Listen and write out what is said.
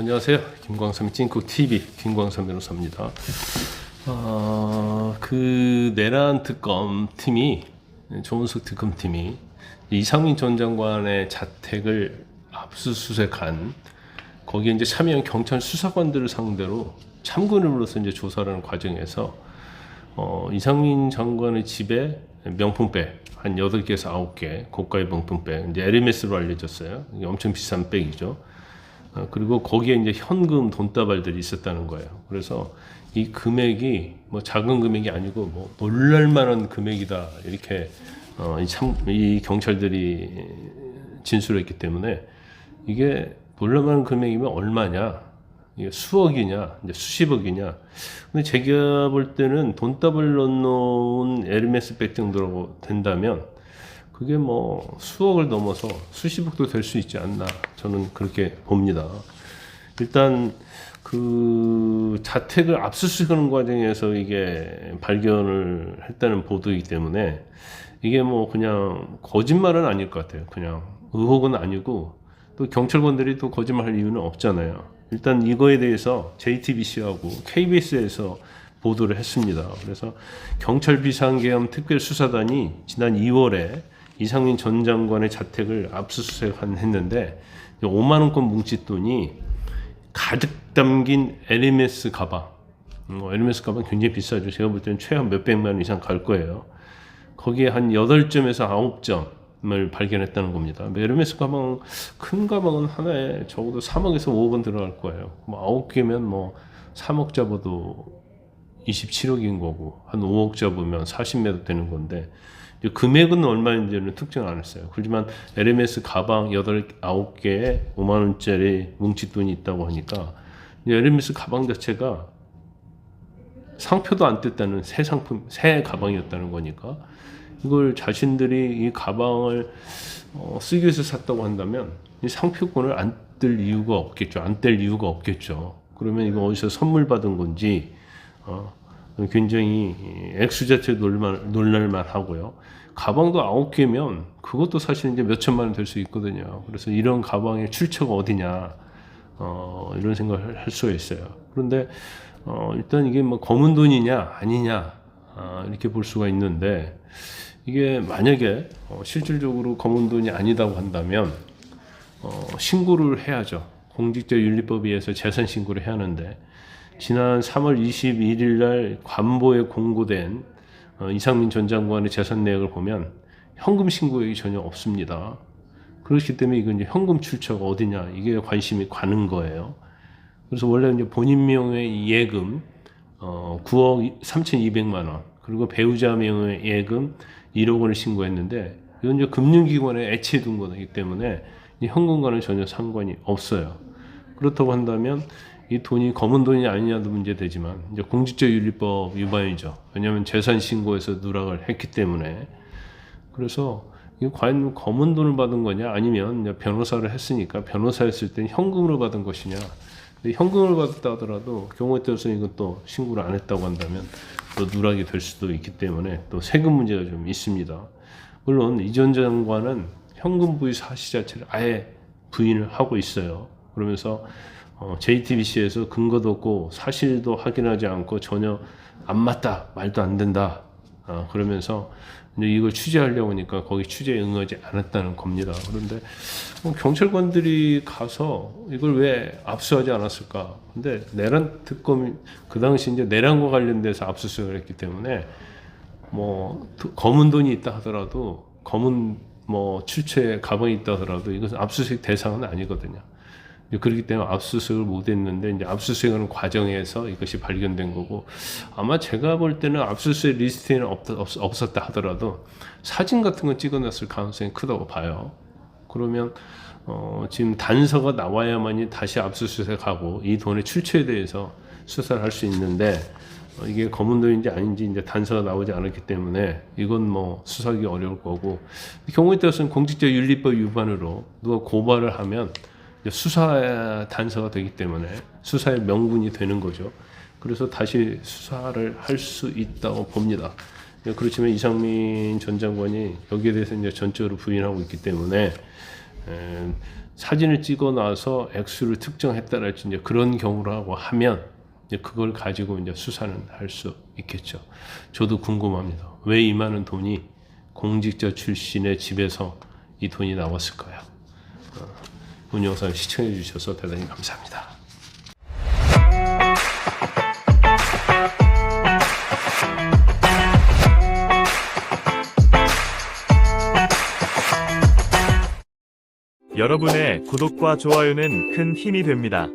안녕하세요. 김광삼의 찐국 TV 김광삼 변호사입니다. 어, 그 내란 특검 팀이 조은석 특검 팀이 이상민 전 장관의 자택을 압수수색한 거기에 이제 참여한 경찰 수사관들을 상대로 참고인으로서 이제 조사를 하는 과정에서 어, 이상민 장관의 집에 명품백 한 8개에서 9개 고가의 명품백 이제 에르메스로 알려졌어요. 엄청 비싼 백이죠. 어, 그리고 거기에 이제 현금 돈다발들이 있었다는 거예요. 그래서 이 금액이 뭐 작은 금액이 아니고 뭐 놀랄만한 금액이다 이렇게 어, 이 경찰들이 진술했기 때문에 이게 놀랄만한 금액이면 얼마냐? 이게 수억이냐, 이제 수십억이냐. 근데 제가 볼 때는 돈다발 넣어놓은 에르메스 백 정도라고 된다면 그게 뭐 수억을 넘어서 수십억도 될 수 있지 않나 저는 그렇게 봅니다. 일단 그 자택을 압수수색하는 과정에서 이게 발견을 했다는 보도이기 때문에 이게 뭐 그냥 거짓말은 아닐 것 같아요. 그냥 의혹은 아니고 또 경찰관들이 또 거짓말할 이유는 없잖아요. 일단 이거에 대해서 JTBC하고 KBS에서 보도를 했습니다. 그래서 경찰 비상계엄 특별수사단이 지난 2월에 이상민 전 장관의 자택을 압수수색했는데 5만 원권 뭉칫돈이 가득 담긴 에르메스 가방. 음, 에르메스 가방 굉장히 비싸죠. 제가 볼 때는 최하 몇백만 원 이상 갈 거예요. 거기에 한 8점에서 9점을 발견했다는 겁니다. 에르메스 가방, 큰 가방은 하나에 적어도 3억에서 5억은 들어갈 거예요. 뭐 9개면 뭐 3억 잡아도 27억인 거고, 한 5억 잡으면 40매도 되는 건데, 금액은 얼마인지는 특정 안 했어요. 그렇지만 LMS 가방 8, 9개에 5만원짜리 뭉칫돈이 있다고 하니까, LMS 가방 자체가 상표도 안 뗐다는 새 상품, 새 가방이었다는 거니까 이걸 자신들이 이 가방을 어, 쓰기 위해서 샀다고 한다면 이 상표권을 안뗄 이유가 없겠죠. 안 뗄 이유가 없겠죠. 그러면 이거 어디서 선물 받은 건지 어, 굉장히 액수 자체 놀랄만, 놀랄만 하고요. 가방도 아홉 개면 그것도 사실 이제 몇 천만 원 될 수 있거든요. 그래서 이런 가방의 출처가 어디냐, 어, 이런 생각을 할 수가 있어요. 그런데 어, 일단 이게 뭐 검은 돈이냐 아니냐 아, 이렇게 볼 수가 있는데 이게 만약에 어, 실질적으로 검은 돈이 아니다고 한다면 어, 신고를 해야죠. 공직자윤리법에 의해서 재산 신고를 해야 하는데 지난 3월 21일 날 관보에 공고된 어, 이상민 전 장관의 재산 내역을 보면 현금 신고액이 전혀 없습니다. 그렇기 때문에 이건 이제 현금 출처가 어디냐 이게 관심이 가는 거예요. 그래서 원래 이제 본인 명의 예금 어, 9억 3,200만 원 그리고 배우자 명의 예금 1억 원을 신고했는데 이건 이제 금융기관에 애치해 둔 거기 때문에 이 현금과는 전혀 상관이 없어요. 그렇다고 한다면 이 돈이 검은 돈이 아니냐도 문제되지만 이제 공직자윤리법 위반이죠. 왜냐하면 재산 신고에서 누락을 했기 때문에 그래서 이게 과연 검은 돈을 받은 거냐 아니면 변호사를 했으니까 변호사였을 땐 현금으로 받은 것이냐 현금을 받았다 하더라도 경우에 따라서 이건 또 신고를 안 했다고 한다면 또 누락이 될 수도 있기 때문에 또 세금 문제가 좀 있습니다. 물론 이전 장관은 현금 부의 사실 자체를 아예 부인을 하고 있어요. 그러면서 어, JTBC에서 근거도 없고 사실도 확인하지 않고 전혀 안 맞다 말도 안 된다 어, 그러면서 이걸 취재하려고 하니까 거기 취재에 응하지 않았다는 겁니다. 그런데 뭐 경찰관들이 가서 이걸 왜 압수하지 않았을까? 근데 내란 특검이 그 당시 이제 내란과 관련돼서 압수수색을 했기 때문에 뭐 검은 돈이 있다 하더라도 검은 뭐 출처에 가방이 있다 하더라도 이것은 압수수색 대상은 아니거든요. 그렇기 때문에 압수수색을 못했는데 이제 압수수색하는 과정에서 이것이 발견된 거고 아마 제가 볼 때는 압수수색 리스트에는 없, 없, 었다 하더라도 사진 같은 거 찍어놨을 가능성이 크다고 봐요. 그러면 어, 지금 단서가 나와야만이 다시 압수수색하고 이 돈의 출처에 대해서 수사를 할 수 있는데 어, 이게 검은 돈인지 아닌지 이제 단서가 나오지 않았기 때문에 이건 뭐 수사하기 어려울 거고 경우에 따라서는 공직자 윤리법 위반으로 누가 고발을 하면 수사 단서가 되기 때문에 수사의 명분이 되는 거죠. 그래서 다시 수사를 할 수 있다고 봅니다. 그렇지만 이상민 전 장관이 여기에 대해서 이제 전적으로 부인하고 있기 때문에 사진을 찍어 놔서 액수를 특정했다랄지 이제 그런 경우라고 하면 이제 그걸 가지고 이제 수사는 할 수 있겠죠. 저도 궁금합니다. 왜이 많은 돈이 공직자 출신의 집에서 이 돈이 나왔을까요? 어, 오늘 영상 시청해 주셔서 대단히 감사합니다. 여러분의 구독과 좋아요는 큰 힘이 됩니다.